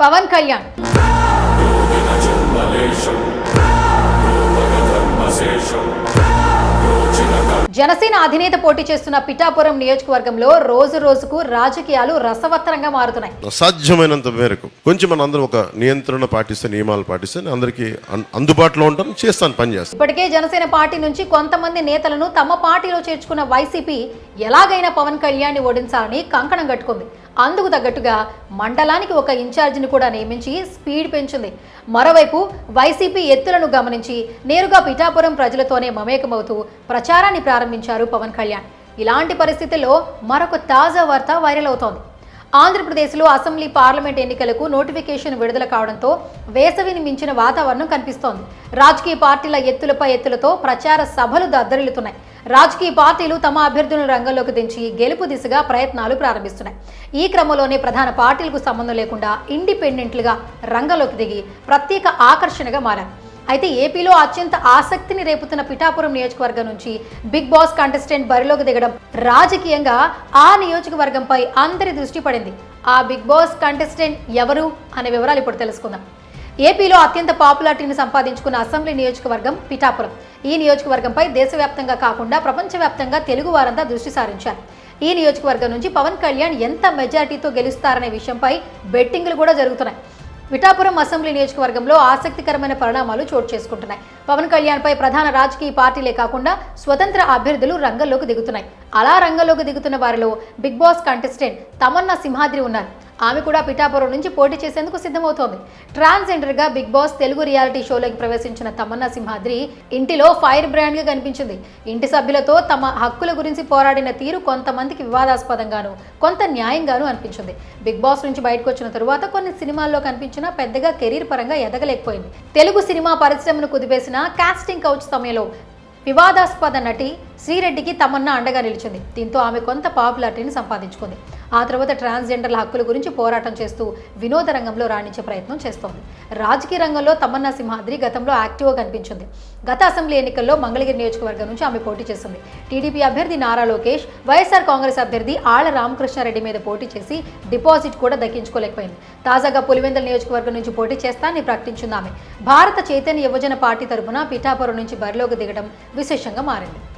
పవన్ కళ్యాణ్. జనసేన అధినేత పోటీ చేస్తున్న పిఠాపురం నియోజకవర్గంలో రోజు రోజుకు రాజకీయాలు రసవత్తరంగా మారుతున్నాయి. సాధ్యమైనంత మేరకు కొంచెం మన అందరం ఒక నియంత్రణ పాటిస్తే నియమాలు పాటిస్తే అందరికీ అందుబాటులో ఉంటాను చేస్తాను పని చేస్తాను. ఇప్పటికే జనసేన పార్టీ నుంచి కొంతమంది నేతలను తమ పార్టీలో చేర్చుకున్న వైసీపీ ఎలాగైనా పవన్ కళ్యాణ్ ఓడించాలని కంకణం కట్టుకుంది. అందుకు తగ్గట్టుగా మండలానికి ఒక ఇన్ఛార్జిని కూడా నియమించి స్పీడ్ పెంచింది. మరోవైపు వైసీపీ ఎత్తులను గమనించి నేరుగా పిఠాపురం ప్రజలతోనే మమేకమవుతూ ప్రచారాన్ని ప్రారంభించారు పవన్ కళ్యాణ్. ఇలాంటి పరిస్థితుల్లో మరొక తాజా వార్త వైరల్ అవుతోంది. ఆంధ్రప్రదేశ్లో అసెంబ్లీ పార్లమెంట్ ఎన్నికలకు నోటిఫికేషన్ విడుదల కావడంతో వేసవిని మించిన వాతావరణం కనిపిస్తోంది. రాజకీయ పార్టీల ఎత్తులపై ఎత్తులతో ప్రచార సభలు దద్దరిల్లుతున్నాయి. రాజకీయ పార్టీలు తమ అభ్యర్థులను రంగంలోకి దించి గెలుపు దిశగా ప్రయత్నాలు ప్రారంభిస్తున్నాయి. ఈ క్రమంలోనే ప్రధాన పార్టీలకు సంబంధం లేకుండా ఇండిపెండెంట్లుగా రంగంలోకి దిగి ప్రత్యేక ఆకర్షణగా మారారు. అయితే ఏపీలో అత్యంత ఆసక్తిని రేపుతున్న పిఠాపురం నియోజకవర్గం నుంచి బిగ్ బాస్ కంటెస్టెంట్ బరిలోకి దిగడం రాజకీయంగా ఆ నియోజకవర్గంపై అందరి దృష్టి పడింది. ఆ బిగ్ బాస్ కంటెస్టెంట్ ఎవరు అనే వివరాలు ఇప్పుడు తెలుసుకుందాం. ఏపీలో అత్యంత పాపులారిటీని సంపాదించుకున్న అసెంబ్లీ నియోజకవర్గం పిఠాపురం. ఈ నియోజకవర్గంపై దేశవ్యాప్తంగా కాకుండా ప్రపంచవ్యాప్తంగా తెలుగు వారంతా దృష్టి సారించారు. ఈ నియోజకవర్గం నుంచి పవన్ కళ్యాణ్ ఎంత మెజార్టీతో గెలుస్తారనే విషయంపై బెట్టింగ్లు కూడా జరుగుతున్నాయి. పిఠాపురం అసెంబ్లీ నియోజకవర్గంలో ఆసక్తికరమైన పరిణామాలు చోటు చేసుకుంటున్నాయి. పవన్ కళ్యాణ్పై ప్రధాన రాజకీయ పార్టీలే కాకుండా స్వతంత్ర అభ్యర్థులు రంగంలోకి దిగుతున్నాయి. అలా రంగంలోకి దిగుతున్న వారిలో Bigg Boss contestant Tamanna Simhadri ఉన్నారు. ఆమె కూడా పిఠాపురం నుంచి పోటీ చేసేందుకు సిద్ధమవుతోంది. ట్రాన్స్జెండర్గా బిగ్ బాస్ తెలుగు రియాలిటీ షోలోకి ప్రవేశించిన తమన్నా సింహాద్రి ఇంటిలో ఫైర్ బ్రాండ్గా కనిపించింది. ఇంటి సభ్యులతో తమ హక్కుల గురించి పోరాడిన తీరు కొంతమందికి వివాదాస్పదంగాను కొంత న్యాయంగాను అనిపించింది. బిగ్ బాస్ నుంచి బయటకు వచ్చిన తరువాత కొన్ని సినిమాల్లో కనిపించినా పెద్దగా కెరీర్ పరంగా ఎదగలేకపోయింది. తెలుగు సినిమా పరిశ్రమను కుదిపేసిన కాస్టింగ్ కౌచ్ సమయంలో వివాదాస్పద నటి శ్రీరెడ్డికి తమన్నా అండగా నిలిచింది. దీంతో ఆమె కొంత పాపులారిటీని సంపాదించుకుంది. ఆ తర్వాత ట్రాన్స్జెండర్ల హక్కుల గురించి పోరాటం చేస్తూ వినోద రంగంలో రాణించే ప్రయత్నం చేస్తోంది. రాజకీయ రంగంలో తమన్నా సింహాద్రి గతంలో యాక్టివ్గా కనిపించింది. గత అసెంబ్లీ ఎన్నికల్లో మంగళగిరి నియోజకవర్గం నుంచి ఆమె పోటీ చేసింది. టీడీపీ అభ్యర్థి నారా లోకేష్ వైఎస్ఆర్ కాంగ్రెస్ అభ్యర్థి ఆళ్ళ రామకృష్ణారెడ్డి మీద పోటీ చేసి డిపాజిట్ కూడా దక్కించుకోలేకపోయింది. తాజాగా పులివెందల నియోజకవర్గం నుంచి పోటీ చేస్తానని ప్రకటించింది ఆమె. భారత చైతన్య యువజన పార్టీ తరపున పిఠాపురం నుంచి బరిలోకి దిగడం విశేషంగా మారింది.